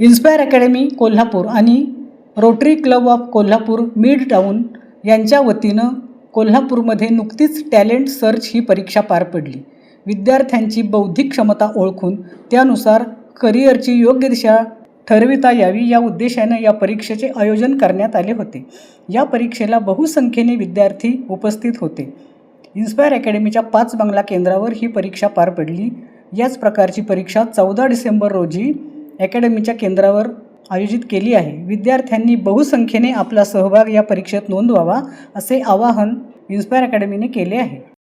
Inspire academy Kolhapur आणि rotary club of Kolhapur mid town यांच्या वतीनं कोल्हापूरमध्ये नुकतीच टॅलेंट सर्च ही परीक्षा पार पडली. विद्यार्थ्यांची बौद्धिक क्षमता ओळखून त्यानुसार करिअरची योग्य दिशा ठरविता यावी या उद्देशानं या परीक्षेचे आयोजन करण्यात आले होते. या परीक्षेला बहुसंख्येने विद्यार्थी उपस्थित होते. इन्स्पायर अकॅडमीच्या पाच बंगला केंद्रावर ही परीक्षा पार पडली. याच प्रकारची परीक्षा चौदा डिसेंबर रोजी अकॅडमीच्या केंद्रावर आयोजित केली आहे. विद्यार्थ्यांनी बहुसंख्येने आपला सहभाग या परीक्षेत नोंदवावा असे आवाहन इन्स्पायर अकॅडमीने केले आहे.